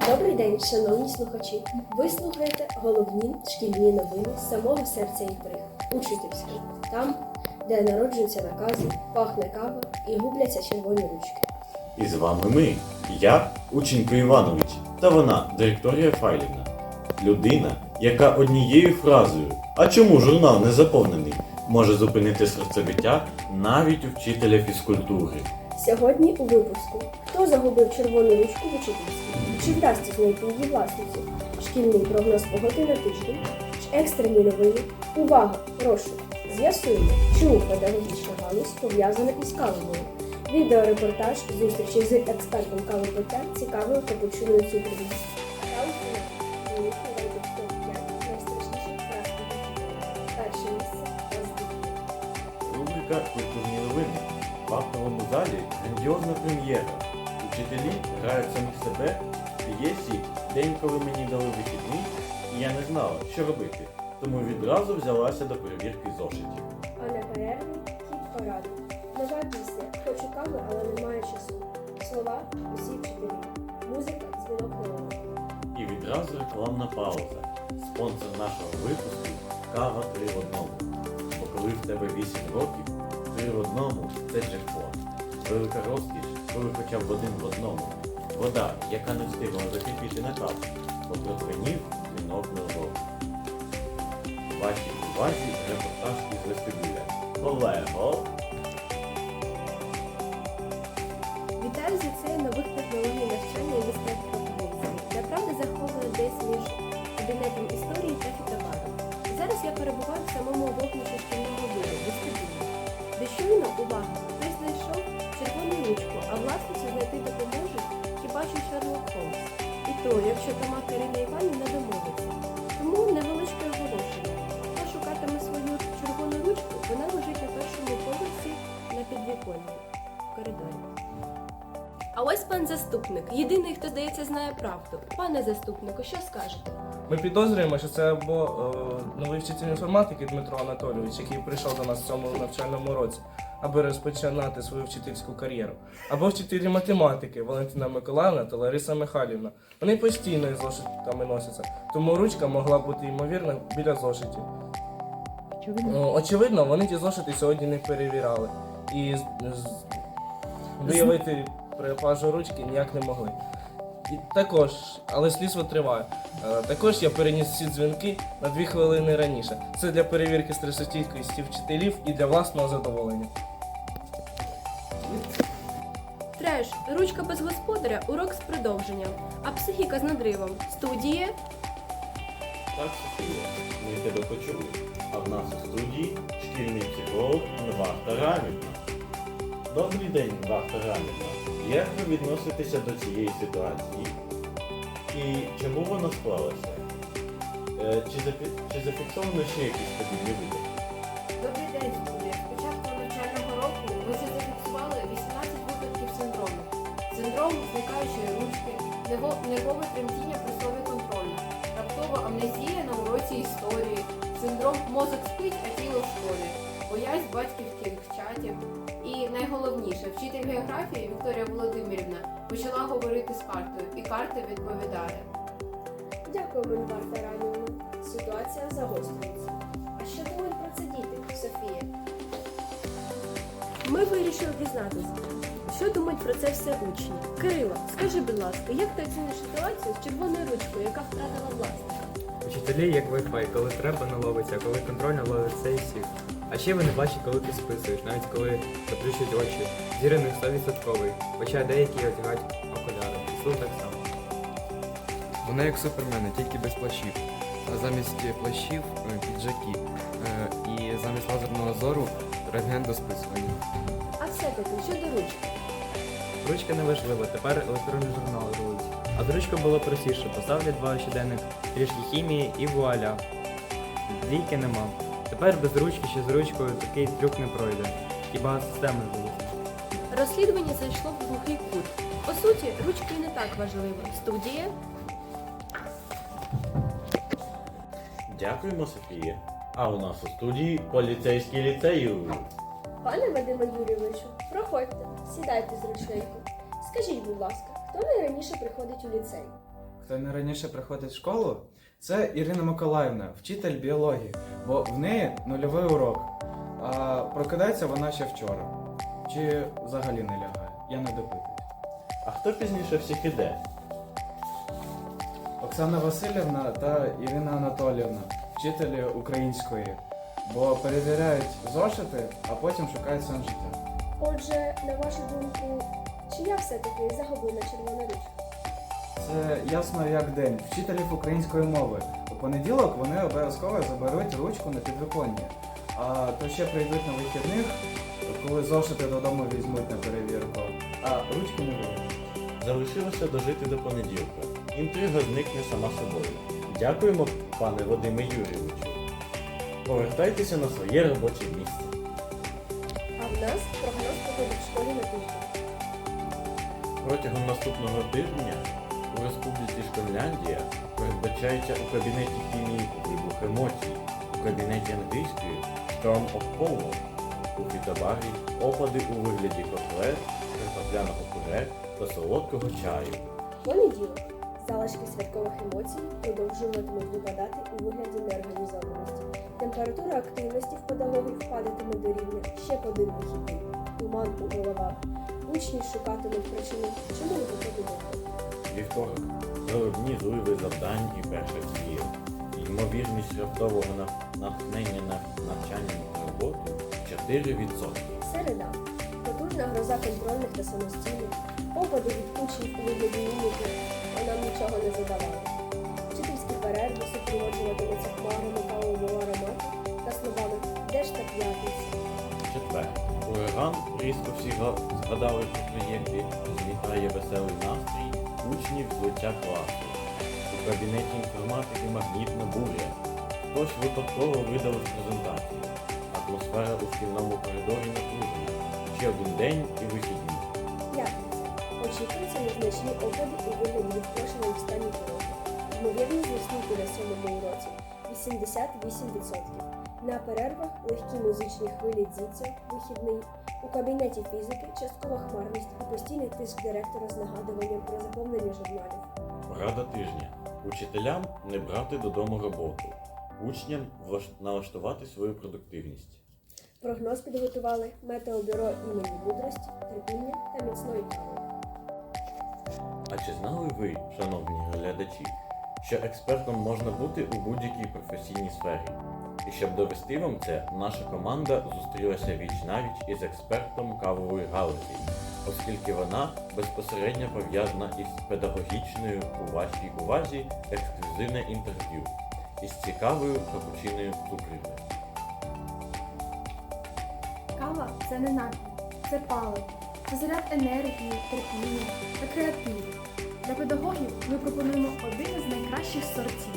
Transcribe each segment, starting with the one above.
Добрий день, шановні слухачі. Ви слухаєте головні шкільні новини з самого серця Ігри, учительської. Там, де народжуються накази, пахне кава і губляться червоні ручки. І з вами ми, я, Ученько Іванович, та вона, Директорія Файлівна. Людина, яка однією фразою, а чому журнал не заповнений, може зупинити серцебиття навіть у вчителя фізкультури. Сьогодні у випуску хто загубив червону ручку в учительській? Чи вдасться знайти її власницю? Шкільний прогноз погоди на тиждень? Екстрені новини? Увага! Розшук! З'ясуємо, чому педагогічна галузь пов'язана із кавовою. Відеорепортаж зустрічі з експертом кавопиття цікавою капучиною цукровою. Перше місце. Рубрика Культурні новини. В актовому залі грандіозна прем'єра. Учителі грають самих себе в п'єсі День, коли мені дали вихідний, і я не знала, що робити. Тому відразу взялася до перевірки зошитів. А на перерві хід поради. Нова пісня. Хочу кави, але немає часу. Слова усі вчителі. Музика дзвінок нового. І відразу рекламна пауза. Спонсор нашого випуску кава 3 в одному. Бо коли в тебе 8 років, 3 в одному це джекпот. Велика розкіш, коли хоча б один в одному. Вода, яка не встигла закипіти на каву, бо прозвенів дзвінок нового. Вашій увазі репортаж із вестибюля. Колего! Увага, хтось знайшов червону ручку, а власницю знайти допоможе хіба що Шерлок Холмс. І то, якщо Тома Карина Іванівна домовиться. Тому невеличке оголошення. Хто шукатиме свою червону ручку, вона лежить на першому поверсі на підвіконні в коридорі. А ось пан заступник, єдиний, хто здається знає правду. Пане заступнику, що скажете? Ми підозрюємо, що це або е, новий вчитель інформатики Дмитро Анатолійович, який прийшов до нас в цьому навчальному році, аби розпочинати свою вчительську кар'єру, або вчителі математики Валентина Миколаївна та Лариса Михайлівна. Вони постійно із зошитами носяться, тому ручка могла бути ймовірно біля зошитів. Ну, очевидно, вони ті зошити сьогодні не перевіряли і виявити пропажу ручки ніяк не могли. І також, але слідство триває. Е, Також я переніс всі дзвінки на дві хвилини раніше. Це для перевірки стресостійкості вчителів і для власного задоволення. Треш, ручка без господаря, урок з продовженням, а психіка з надривом. Студії. Так, Софія, ми тебе почули. А в нас у студії шкільний психолог Варта Рамівна. Добрий день, Варта Рамівна. Як ви відноситеся до цієї ситуації? І чому вона склалася? Е, Чи, чи зафіксовано ще якісь подібні випадки? Нервове тремтіння при слові контрольно, раптова амнезія на уроці історії, синдром мозок спить, а тіло в школі, боязнь батьківських чатів. І найголовніше, вчитель географії Вікторія Володимирівна почала говорити з картою, і карта відповідає. Дякую, Варта Ранівна. Ситуація загострюється. А що думають про це діти, Софія? Ми вирішили дізнатися, що думають про це все учні. Кирило, скажи, будь ласка, як ти оціниш ситуацію з червоною ручкою, яка втратила власника? Учителі як Wi-Fi, коли треба не ловиться, а коли контрольно ловиться і всіх. А ще вони бачать, коли ти списуєш, навіть коли заплющують очі. Зір у них 100%, хоча деякі одягають окуляри. І слух так само. Вони як супермени, тільки без плащів. А замість плащів е, піджаки. Е, І замість лазерного зору рентген до списування. А все-таки щодо ручки. Ручка не важлива, тепер електронний журнал рулить. А з ручкою було простіше. Поставлять два щоденник, трішки хімії і вуаля. Двійки нема. Тепер без ручки ще з ручкою такий трюк не пройде. Хіба система вилучить. Розслідування зайшло в глухий кут. По суті, ручки не так важливо. Студія. Дякуємо, Софія. А у нас у студії поліцейський ліцею. Пане Вадиме Юрійовичу, проходьте, сідайте зручненько. Скажіть, будь ласка, хто найраніше приходить у ліцей? хто найраніше приходить в школу, це Ірина Миколаївна, вчитель біології, бо в неї нульовий урок. А прокидається вона ще вчора. Чи взагалі не лягає? Я не допитую. А хто пізніше всіх іде? Оксана Васильівна та Ірина Анатоліївна, вчителі української, бо перевіряють зошити, а потім шукають сон життя. Отже, на вашу думку, чия все-таки загублена червона ручка? Це ясно як день. Вчителів української мови. У понеділок вони обов'язково заберуть ручку на підвиконня. А то ще прийдуть на вихідних, коли зошити додому візьмуть на перевірку, а ручки не буде. Залишилося дожити до понеділка. Інтрига зникне сама собою. Дякуємо, пане Вадиме Юрійовичу. Повертайтеся на своє робоче місце. А в нас прогноз погоди в школі на тиждень. Протягом наступного тижня у Республіці Шконляндія передбачається у кабінеті хімії вибух емоцій, у кабінеті англійської Storm of Power, у фітобарі опади у вигляді котлет, картопляного пюре та солодкого чаю. Понеділок. Залишки святкових емоцій продовжуватимуть випадати у вигляді неорганізованості. Температура активності в педагогів падатиме до рівня ще по один вихідний. Туман у головах. Учні шукатимуть причини, чому не потрібно. Вівторок. Головні зливи завдань і перших діїв. Ймовірність раптового на- натхнення на навчання та роботу 4%. Середа. Потужна гроза контрольних та самостійних. Опади від учнів у вигляді міміки, нам нічого не задавали. Вчительські перерви супроводжуватимуться хмарами кавового аромату та словами «Де ж та п'ятниця?». Четвер. Ураган різко всі згадали про проєкти, змітає веселий настрій учнів злиття класу. У кабінеті інформатики магнітна буря. Хтось випадково видалив презентацію. Атмосфера у шкільному коридорі напружена. Ще один день і вихідні. П'ятниця. Очікуються незначні опади у вигляді відпрошеної стані пороги. Ймовірність заснути на сьомому уроці 88%. На перервах легкі музичні хвилі дзідзя, вихідний. У кабінеті фізики часткова хмарність і постійний тиск директора з нагадуванням про заповнення журналів. Порада тижня. Учителям не брати додому роботу. Учням налаштувати свою продуктивність. Прогноз підготували Метеобюро імені мудрості, терпіння та міцної кави. А чи знали ви, шановні глядачі, що експертом можна бути у будь-якій професійній сфері? І щоб довести вам це, наша команда зустрілася віч навіч із експертом кавової галузі, оскільки вона безпосередньо пов'язана із педагогічною у вашій увазі ексклюзивне інтерв'ю із цікавою капучиною цукриною. Кава це не напій, це паливо, це заряд енергії, терпіння та креативу. Для педагогів ми пропонуємо один із найкращих сортів.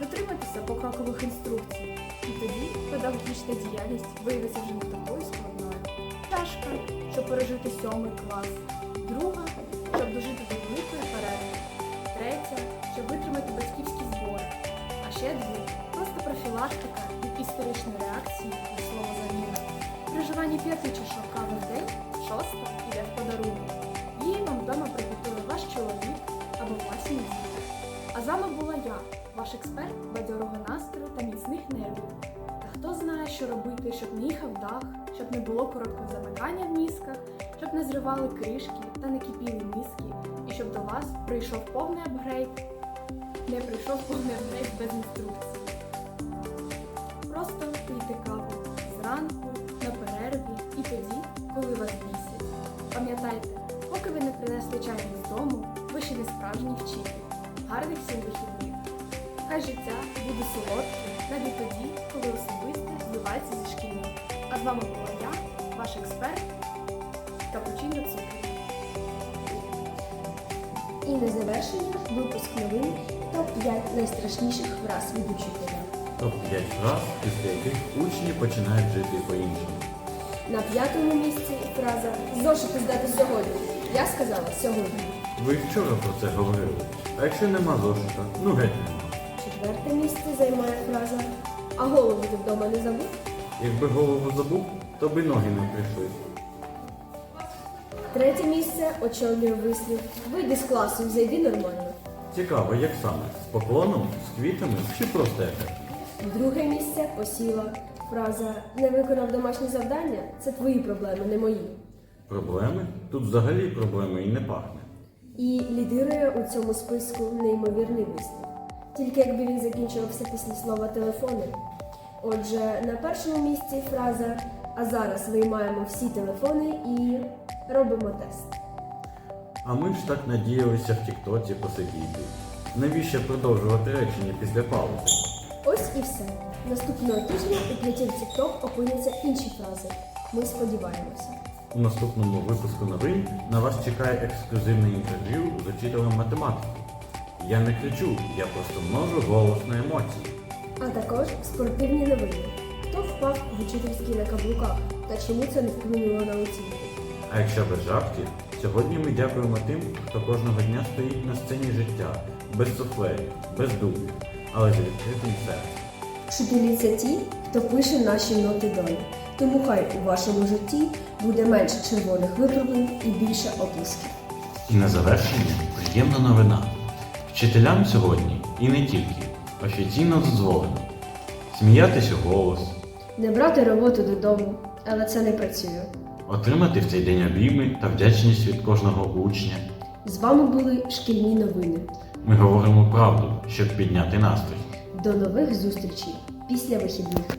Дотримайтеся покрокових інструкцій, і тоді педагогічна діяльність виявиться вже не такою складною. Чашка, щоб пережити сьомий клас, друга, щоб дожити до великої перерви, третя, щоб витримати батьківські збори, а ще дві просто профілактика від історичної реакції від слова заміна. При п'яти чашок кави в день шоста йде в подарунок. Її вам вдома приготує ваш чоловік або власні діти. А з вами була я, ваш експерт бадьорого настрою та міцних нервів. Та хто знає, що робити, щоб не їхав дах, щоб не було короткого замикання в мізках, щоб не зривали кришки та не кипіли мізки, і щоб до вас прийшов повний апгрейд, не прийшов повний апгрейд без інструкції. Просто пийте принесли чайник з дому, ви ще не справжній вчитель. Гарних всім вихідних. Хай життя буде солодким навіть тоді, коли особисте зливається зі шкільним. А з вами була я, ваш експерт, Капучино Цукрі. І на завершення випуск новин топ-5 найстрашніших фраз від учителя. Топ-5 фраз, після яких учні починають жити по-іншому. На п'ятому місці фраза зошити здати сьогодні. Я сказала сьогодні. Ви вчора про це говорили. А якщо нема зошита, ну геть нема. Четверте місце займає фраза А голову ти вдома не забув? Якби голову забув, то би ноги не прийшли. Третє місце очолює вислів Вийди з класу і зайди нормально. Цікаво, як саме? З поклоном, з квітами чи просто ефект? Друге місце посіла фраза Не виконав домашнє завдання це твої проблеми, не мої. Проблеми? Тут взагалі проблеми і не пахне. І лідирує у цьому списку неймовірний вислів. Тільки якби він закінчувався після слова телефони. Отже, на першому місці фраза А зараз виймаємо всі телефони і робимо тест. А ми ж так надіялися в Тіктоці посидіти. Навіщо продовжувати речення після паузи? Ось і все. Наступного тижня у п'яті TikTok опиняться інші фрази. Ми сподіваємося. У наступному випуску новин на вас чекає ексклюзивне інтерв'ю з учителем математики. Я не кричу, я просто множу голос на емоції. А також спортивні новини. Хто впав в учительській на каблуках та чому це не вплинуло на оцінки? А якщо без жартів, сьогодні ми дякуємо тим, хто кожного дня стоїть на сцені життя, без суфлерів, без дублів, але з відкритим серцем. Вчителі це ті, хто пише наші ноти долі. Тому хай у вашому житті буде менше червоних виправлень і більше оплесків. І на завершення приємна новина. Вчителям сьогодні і не тільки офіційно дозволено сміятися голос, Не брати роботу додому, але це не працює. отримати в цей день обійми та вдячність від кожного учня. З вами були шкільні новини. Ми говоримо правду, щоб підняти настрій. До нових зустрічей після вихідних.